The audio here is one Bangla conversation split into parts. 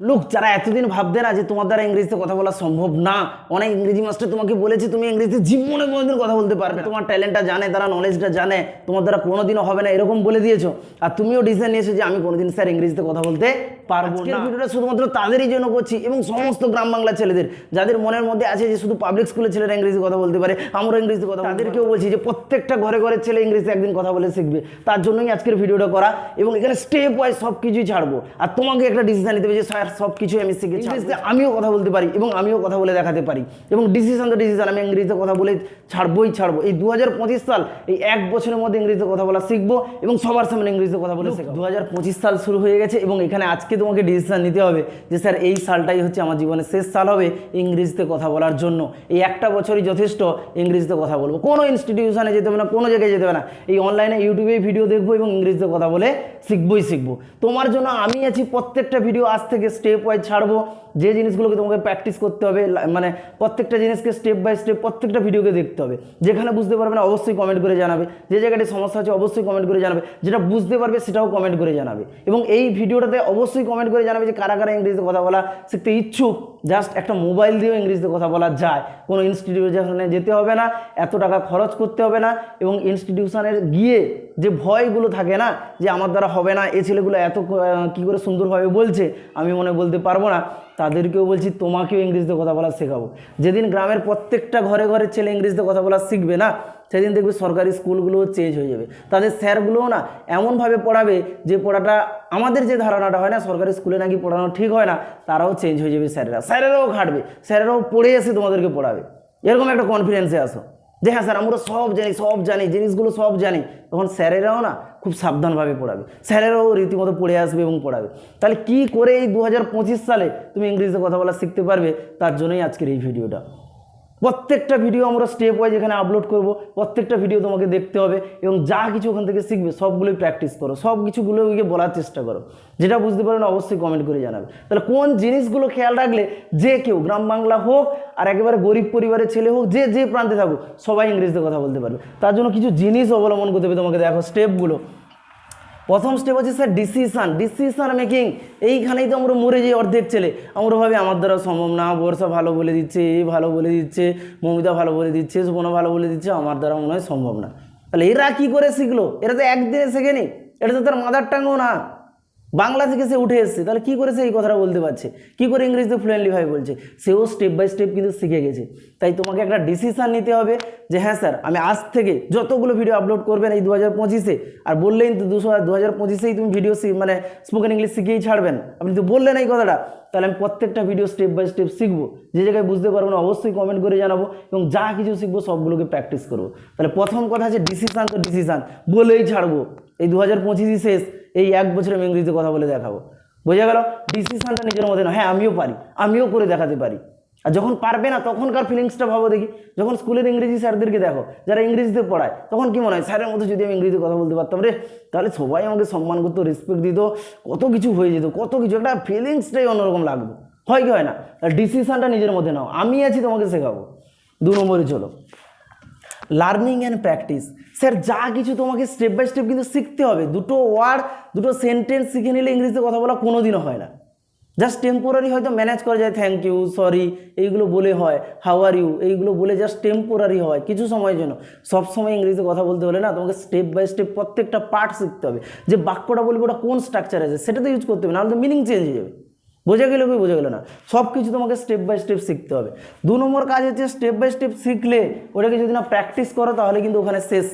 লোক যারা এতদিন ভাবতে না যে তোমার দ্বারা ইংরেজিতে কথা বলা সম্ভব না অনেক ইংরেজি মাস্টার তোমাকে বলেছে তুমি ইংরেজিতে জীবনে কোনোদিন কথা বলতে পারবে তোমার ট্যালেন্টটা জানে তারা নলেজটা জানে তোমার দ্বারা কোনোদিনও হবে না এরকম বলে দিয়েছ। আর তুমিও ডিসিশন নিয়েছো যে আমি কোনোদিন স্যার ইংরেজিতে কথা বলতে পারব না। ভিডিওটা শুধুমাত্র তাদেরই জন্য করছি এবং সমস্ত গ্রাম বাংলা ছেলেদের যাদের মনের মধ্যে আছে যে শুধু পাবলিক স্কুলের ছেলেরা ইংরেজি কথা বলতে পারে আমরা ইংরেজিতে কথা তাদেরকেও বলছি যে প্রত্যেকটা ঘরে ঘরে ছেলে ইংরেজিতে একদিন কথা বলে শিখবে। তার জন্যই আজকের ভিডিওটা করা এবং এখানে স্টেপ ওয়াইজ সব কিছুই ছাড়বো। আর তোমাকে একটা ডিসিশন নিতে হবে যে স্যার সব কিছুই আমি শিখেছি। ইংরেজিতে আমিও কথা বলতে পারি এবং আমিও কথা বলে দেখাতে পারি। এবং ডিসিশন তো ডিসিশন আমি ইংরেজিতে কথা বলে ছাড়বোই ছাড়বো। এই দু হাজার পঁচিশ সাল এই এক বছরের মধ্যে ইংরেজিতে কথা বলা শিখব এবং সবার সামনে ইংরেজিতে কথা বলে শেখাবো। দু সাল শুরু হয়ে গেছে এবং এখানে আজকে তোমাকে ডিসিশন নিতে হবে যে স্যার এই সালটাই হচ্ছে আমার জীবনের শেষ সাল হবে ইংরেজিতে কথা বলার জন্য। এই একটা বছরই যথেষ্ট ইংরেজিতে কথা বলব। কোনো ইনস্টিটিউশনে যেতে হবে না কোনো জায়গায় যেতে হবে না। এই অনলাইনে ইউটিউবে ভিডিও দেখব এবং ইংরেজিতে কথা বলে শিখবোই শিখব। তোমার জন্য আমি আছি প্রত্যেকটা ভিডিও আজ থেকে স্টেপ ওয়াইজ ছাড়বো, যে জিনিসগুলোকে তোমাকে প্র্যাকটিস করতে হবে মানে প্রত্যেকটা জিনিসকে স্টেপ বাই স্টেপ প্রত্যেকটা ভিডিওকে দেখতে হবে। যেখানে বুঝতে পারবে না, অবশ্যই কমেন্ট করে জানাবে। যে জায়গাটি সমস্যা আছে, অবশ্যই কমেন্ট করে জানাবে। যেটা বুঝতে পারবে, সেটাও কমেন্ট করে জানাবে। এবং এই ভিডিওটাতে অবশ্যই কমেন্ট করে জানাবে যে কারা কারা ইংরেজিতে কথা বলা শিখতে ইচ্ছুক। জাস্ট একটা মোবাইল দিয়েও ইংরেজিতে কথা বলা যায়। কোনো ইনস্টিটিউশনে যেতে হবে না, এত টাকা খরচ করতে হবে না। এবং ইনস্টিটিউশনের গিয়ে যে ভয়গুলো থাকে না, যে আমার দ্বারা হবে না, এ ছেলেগুলো এত কী করে সুন্দরভাবে বলছে, আমি মনে বলতে পারব না। তাদেরকেও বলছি, তোমাকেও ইংরেজিতে কথা বলা শেখাবো। যেদিন গ্রামের প্রত্যেকটা ঘরে ঘরে ছেলে ইংরেজিতে কথা বলা শিখবে না, সেদিন দেখবে সরকারি স্কুলগুলোও চেঞ্জ হয়ে যাবে। তাদের স্যারগুলোও না এমনভাবে পড়াবে যে পড়াটা আমাদের যে ধারণাটা হয় না, সরকারি স্কুলে নাকি পড়ানো ঠিক হয় না, তারাও চেঞ্জ হয়ে যাবে স্যারেরা। স্যারেরাও খাটবে স্যারেরাও পড়ে এসে তোমাদেরকে পড়াবে। এরকম একটা কনফিডেন্সে আসো। যে হ্যাঁ স্যার, আমরা সব জানি সব জানি, জিনিসগুলো সব জানি। তখন স্যারেরাও না খুব সাবধানভাবে পড়াবে। স্যারেরাও রীতিমতো পড়ে আসবে এবং পড়াবে। তাহলে কি করে এই দু হাজার পঁচিশ সালে তুমি ইংরেজিতে কথা বলা শিখতে পারবে? তার জন্যই আজকের এই ভিডিওটা। প্রত্যেকটা ভিডিও আমরা স্টেপ ওয়াইজ এখানে আপলোড করব, প্রত্যেকটা ভিডিও তোমাকে দেখতে হবে এবং যা কিছু ওখান থেকে শিখবে সবগুলোই প্র্যাকটিস করো সব কিছুগুলো ওইকে বলার চেষ্টা করো। যেটা বুঝতে পারো না অবশ্যই কমেন্ট করে জানাবে। তাহলে কোন জিনিসগুলো খেয়াল রাখলে যে কেউ, গ্রাম বাংলা হোক আর একেবারে গরিব পরিবারের ছেলে হোক, যে যে প্রান্তে থাকুক, সবাই ইংরেজিতে কথা বলতে পারবে। তার জন্য কিছু জিনিস অবলম্বন করতে হবে তোমাকে। দেখো স্টেপগুলো প্রথম স্টেপ হচ্ছে স্যার ডিসিশান ডিসিশান মেকিং এইখানেই তো আমরা মরে যাই অর্ধেক ছেলে। আমরা ভাবি, আমার দ্বারা সম্ভব না। বর্ষা ভালো বলে দিচ্ছে, এই ভালো বলে দিচ্ছে, মমিতা ভালো বলে দিচ্ছে সুপনা ভালো বলে দিচ্ছে, আমার দ্বারা মনে হয় সম্ভব না। তাহলে এরা কী করে শিখলো? এরা তো একদিনে শেখেনি এটা তো তার মাদার টাঙ্গও না। বাংলা থেকে সে উঠে এসছে। তাহলে কী করে সে এই কথাটা বলতে পারছে। কী করে ইংরেজিতে ফ্লুয়েন্টলি ভাবে বলছে? সেও স্টেপ বাই স্টেপ কিন্তু শিখে গেছে। তাই তোমাকে একটা ডিসিশান নিতে হবে যে হ্যাঁ স্যার আমি আজ থেকে যতগুলো ভিডিও আপলোড করবেন এই দু হাজার পঁচিশে, আর বললেই তো দুশো দু হাজার পঁচিশেই তুমি ভিডিও মানে স্পোকেন ইংলিশ শিখেই ছাড়বেন। আপনি তো বললেন এই কথাটা। তাহলে আমি প্রত্যেকটা ভিডিও স্টেপ বাই স্টেপ শিখব। যে জায়গায় বুঝতে পারব না, অবশ্যই কমেন্ট করে জানাব এবং যা কিছু শিখব সবগুলোকে প্র্যাকটিস করব। তাহলে প্রথম কথা আছে ডিসিশান তো ডিসিশান বলেই ছাড়বো। এই দু হাজার পঁচিশই শেষ। এই এক বছরে আমি ইংরেজিতে কথা বলে দেখাবো। বোঝা গেল? ডিসিশনটা নিজের মধ্যে না হ্যাঁ আমিও পারি। আমিও করে দেখাতে পারি। আর যখন পারবে না, তখনকার ফিলিংসটা ভাবো দেখি। যখন স্কুলের ইংরেজি স্যারদেরকে দেখো, যারা ইংরেজিতে পড়ায়, তখন কি মনে হয়? স্যারের মতো যদি আমি ইংরেজিতে কথা বলতে পারতাম, রে, তাহলে সবাই আমাকে সম্মান করতো রেসপেক্ট দিত, কত কিছু হয়ে যেত, কত কিছু। একটা ফিলিংসটাই অন্যরকম লাগতো হয় কি হয় না? ডিসিশনটা নিজের মধ্যে নাও। আমি আছি, তোমাকে শেখাবো। দু নম্বরে চলো। লার্নিং অ্যান্ড প্র্যাকটিস স্যার, যা কিছু তোমাকে স্টেপ বাই স্টেপ কিন্তু শিখতে হবে। দুটো ওয়ার্ড দুটো সেন্টেন্স শিখে নিলে ইংরেজিতে কথা বলা কোনো দিনও হয় না। জাস্ট টেম্পোরারি হয়তো ম্যানেজ করা যায়। থ্যাংক ইউ সরি এইগুলো বলে হয়। হাউ আর ইউ এইগুলো বলে জাস্ট টেম্পোরারি হয় কিছু সময়ের জন্য। সব সময় ইংরেজিতে কথা বলতে হলে না তোমাকে স্টেপ বাই স্টেপ প্রত্যেকটা পার্ট শিখতে হবে। যে বাক্যটা বলব ওটা কোন স্ট্রাকচার আছে সেটা তো ইউজ করতে হবে, নাহলে তো মিনিং চেঞ্জ হয়ে যাবে। বোঝা গেল কি বোঝা গেল না? সব কিছু তোমাকে স্টেপ বাই স্টেপ শিখতে হবে। দু নম্বর কাজ হচ্ছে স্টেপ বাই স্টেপ শিখলে ওটাকে যদি না প্র্যাকটিস করো তাহলে কিন্তু ওখানে শেষ।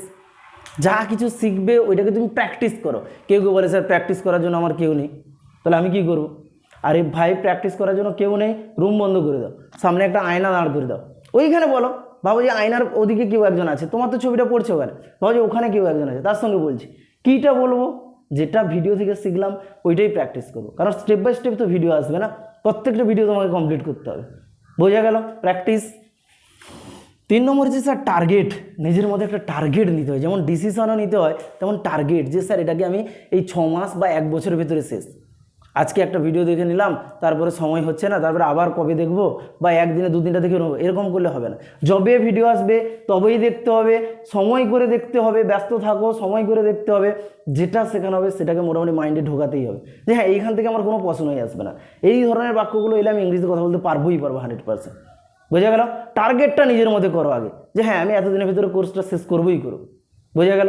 যা কিছু শিখবে, ওইটাকে তুমি প্র্যাকটিস করো। কেউ কেউ বলে, স্যার প্র্যাকটিস করার জন্য আমার কেউ নেই। তাহলে আমি কি করব? আরে ভাই প্র্যাকটিস করার জন্য কেউ নেই রুম বন্ধ করে দাও। সামনে একটা আয়না দাঁড় করে দাও। ওইখানে বলো ভাবো যে আয়নার ওদিকে কেউ একজন আছে, তোমার তো ছবিটা পড়ছে ওখানে। ভাবো যে ওখানে কেউ একজন আছে, তার সঙ্গে বলছি। কীটা বলব? যেটা ভিডিও থেকে শিখলাম, ওইটাই প্র্যাকটিস করব। কারণ স্টেপ বাই স্টেপ তো ভিডিও আসবে না, প্রত্যেকটা ভিডিও তোমাকে কমপ্লিট করতে হবে। বোঝা গেল? প্র্যাকটিস তিন নম্বর হচ্ছে স্যার টার্গেট নিজের মধ্যে একটা টার্গেট নিতে হয়। যেমন ডিসিশনও নিতে হয়, তেমন টার্গেট যে স্যার এটাকে আমি এই ছ মাস বা এক বছরের ভেতরে শেষ। আজকে একটা ভিডিও দেখে নিলাম, তারপরে সময় হচ্ছে না, তারপরে আবার কবে দেখব বা একদিনে দু দুদিনটা দেখে নেব, এরকম করলে হবে না। যবে ভিডিও আসবে, তবেই দেখতে হবে, সময় করে দেখতে হবে, ব্যস্ত থাকো, সময় করে দেখতে হবে, যেটা শেখানো হবে সেটাকে মোটামুটি মাইন্ডে ঢোকাতেই হবে। যে হ্যাঁ এইখান থেকে আমার কোনো প্রশ্নই আসবে না। এই ধরনের বাক্যগুলো এলে আমি ইংরেজিতে কথা বলতে পারবোই পারব হান্ড্রেড পার্সেন্ট বোঝা গেল? টার্গেটটা নিজের মধ্যে করো আগে। যে হ্যাঁ আমি এতদিনের ভিতরে কোর্সটা শেষ করবোই করব বোঝা গেল?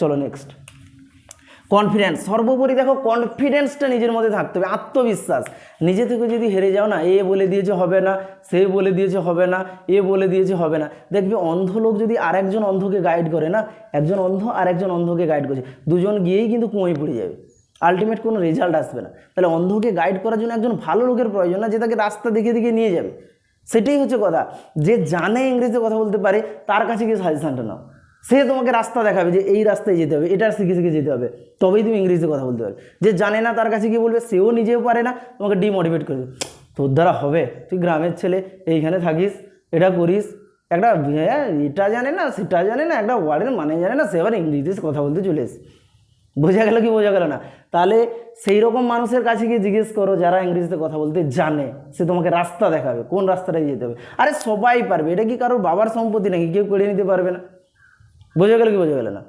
চলো নেক্সট কনফিডেন্স সর্বোপরি দেখো কনফিডেন্সটা নিজের মধ্যে থাকতে হবে। আত্মবিশ্বাস। নিজে থেকে যদি হেরে যাও না, এ বলে দিয়েছে হবে না, সে বলে দিয়েছে হবে না, এ বলে দিয়েছে হবে না। দেখবে অন্ধ লোক যদি আরেকজন অন্ধকে গাইড করে না, একজন অন্ধ আর একজন অন্ধকে গাইড করছে, দুজন গিয়েই কিন্তু কুঁয়ে পড়ে যাবে। আলটিমেট কোনো রেজাল্ট আসবে না। তাহলে অন্ধকে গাইড করার জন্য একজন ভালো লোকের প্রয়োজন না, যে তাকে রাস্তা দেখে দেখে নিয়ে যাবে। সেটাই হচ্ছে কথা। যে জানে ইংরেজিতে কথা বলতে পারে, তার কাছে গিয়ে সাজেশনটা নাও। সে তোমাকে রাস্তা দেখাবে যে এই রাস্তায় যেতে হবে, এটা শিখে শিখে যেতে হবে। তবেই তুমি ইংরেজিতে কথা বলতে পারবে। যে জানে না, তার কাছে গিয়ে বলবে, সেও নিজেও পারে না, তোমাকে ডিমোটিভেট করবে। তোর দ্বারা হবে। তুই গ্রামের ছেলে, এইখানে থাকিস, এটা করিস। একটা হ্যাঁ এটা জানে না, সেটা জানে না, একটা ওয়ার্ডের মানে জানে না, সে আবার ইংরেজিতে কথা বলতে চলে এসে বোঝা গেল কি বোঝা গেল না? তাহলে সেই রকম মানুষের কাছে গিয়ে জিজ্ঞেস করো যারা ইংরেজিতে কথা বলতে জানে, সে তোমাকে রাস্তা দেখাবে, কোন রাস্তাটায় যেতে হবে। আরে সবাই পারবে, এটা কি কারোর বাবার সম্পত্তি নাকি কেউ কেড়ে নিতে পারবে না? বোঝা গেল কি বোঝা গেল না?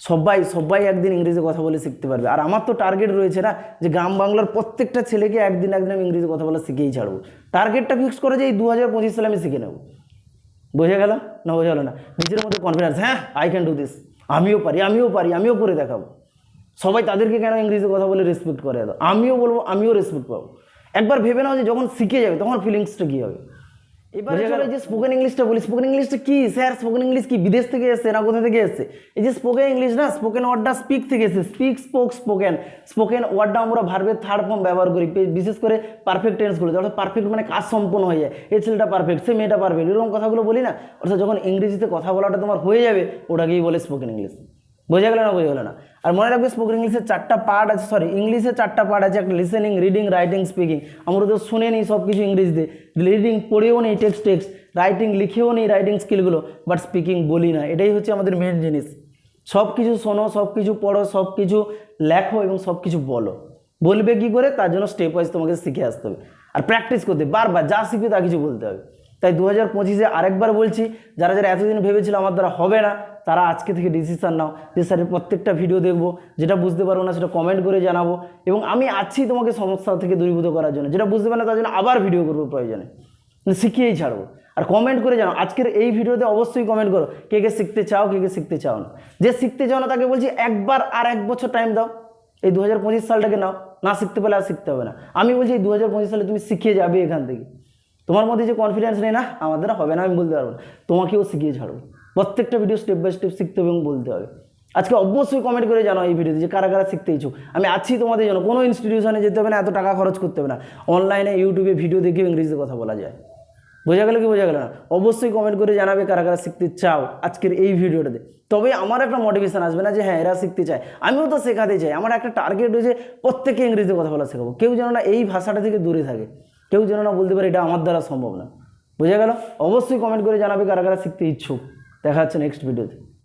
সবাই সবাই একদিন ইংরেজি কথা বলে শিখতে পারবে। আর আমার তো টার্গেট রয়েছে না যে গ্রাম বাংলার প্রত্যেকটা ছেলেকে একদিন একদিন আমি ইংরেজি কথা বলা শিখেই ছাড়বো। টার্গেটটা ফিক্স করে যে এই দু হাজার পঁচিশ সালে আমি শিখে নেব। বোঝা গেল না বোঝা গেল না? নিজের মধ্যে কনফিডেন্স হ্যাঁ আই ক্যান ডু দিস আমিও পারি আমিও পারি, আমিও করে দেখাবো। সবাই তাদেরকে কেন ইংরেজি কথা বলে রেসপেক্ট করে? এত আমিও বলব আমিও রেসপেক্ট পাবো। একবার ভেবে নাও যে যখন শিখে যাবে তখন ফিলিংসটা কী হবে? এবার চলো যে স্পোকেন ইংলিশটা বলি স্পোকেন ইংলিশটা কি? স্যার স্পোকেন ইংলিশ কি? বিদেশ থেকে এসছে না কোথা থেকে এসছে? এই যে স্পোকেন ইংলিশ না স্পোকেন ওয়ার্ডটা স্পিক থেকে এসছে। স্পিক স্পোক স্পোকেন স্পোকেন ওয়ার্ডটা আমরা ভার্বের থার্ড ফর্ম ব্যবহার করি বিশেষ করে পারফেক্ট টেন্সগুলো অর্থাৎ পারফেক্ট মানে কাজ সম্পন্ন হয়ে যায়। এই ছেলেটা পারফেক্ট সে মেয়েটা পারফেক্ট এরকম কথাগুলো বলি না। অর্থাৎ যখন ইংরেজিতে কথা বলাটা তোমার হয়ে যাবে ওটাকেই বলে স্পোকেন ইংলিশ বোঝা গেল না বোঝা গেল না? আর মনে রাখবে স্পোকেন ইংলিশের চারটা পার্ট আছে সরি ইংলিশের চারটা পার্ট আছে, একটা লিসেনিং রিডিং রাইটিং স্পিকিং আমরা তো শুনে নিই সব কিছু ইংরেজিতে রিডিং পড়েও নেই টেক্সট টেক্সট রাইটিং লিখেও নেই রাইটিং স্কিলগুলো বাট স্পিকিং বলি না। এটাই হচ্ছে আমাদের মেন জিনিস। সব কিছু শোনো সব কিছু পড়ো সব কিছু লেখো এবং সব কিছু বলো। বলবে কি করে? তার জন্য স্টেপ ওয়াইজ তোমাকে শিখে আসতে হবে। আর প্র্যাকটিস করতে বারবার যা শিখবে তা কিছু বলতে হবে। তাই দু হাজার পঁচিশে আরেকবার বলছি, যারা যারা এতদিন ভেবেছিল আমার দ্বারা হবে না, তারা আজকে থেকে ডিসিশান নাও। যে স্যারের প্রত্যেকটা ভিডিও দেখব, যেটা বুঝতে পারব না সেটা কমেন্ট করে জানাব, এবং আমি আছি তোমাকে সমস্যা থেকে দূরীভূত করার জন্য। যেটা বুঝতে পারে না তার জন্য আবার ভিডিও করব প্রয়োজনে। মানে শিখিয়েই ছাড়বো। আর কমেন্ট করে জানাও। আজকের এই ভিডিওতে অবশ্যই কমেন্ট করো, কে কে শিখতে চাও, কে কে শিখতে চাও না। যে শিখতে চাও না তাকে বলছি, একবার আর এক বছর টাইম দাও। এই দু হাজার পঁচিশ সালটাকে নাও। না শিখতে পারলে আর শিখতে হবে না। আমি বলছি, এই দু হাজার পঁচিশ সালে তুমি শিখিয়ে যাবে এখান থেকে। তোমার মধ্যে যে কনফিডেন্স নেই, না, আমাদের হবে না, আমি বলতে পারব না। তোমাকেও শিখিয়ে ছাড়বো প্রত্যেকটা ভিডিও স্টেপ বাই স্টেপ শিখতে হবে এবং বলতে হবে। আজকে অবশ্যই কমেন্ট করে জানাও এই ভিডিওতে যে কারা কারা শিখতে ইচ্ছুক। আমি আছি তোমাদের জন্য, কোনো ইনস্টিটিউশনে যেতে হবে না, এত টাকা খরচ করতে হবে না। অনলাইনে ইউটিউবে ভিডিও দেখেও ইংরেজিতে কথা বলা যায়। বোঝা গেল কি বোঝা গেল না? অবশ্যই কমেন্ট করে জানাবে কারা কারা শিখতে চাও আজকের এই ভিডিওটাতে তবে আমার একটা মোটিভেশন আসবে না যে হ্যাঁ এরা শিখতে চায়। আমিও তো শেখাতে চাই। আমার একটা টার্গেট রয়েছে প্রত্যেকে ইংরেজিতে কথা বলা শেখাবো। কেউ যেন না এই ভাষাটা থেকে দূরে থাকে। কেউ যেন না বলতে পারে এটা আমার দ্বারা সম্ভব না। বোঝা গেল? অবশ্যই কমেন্ট করে জানাবে কারা কারা শিখতে ইচ্ছুক। দেখা যাচ্ছে নেক্সট ভিডিওতে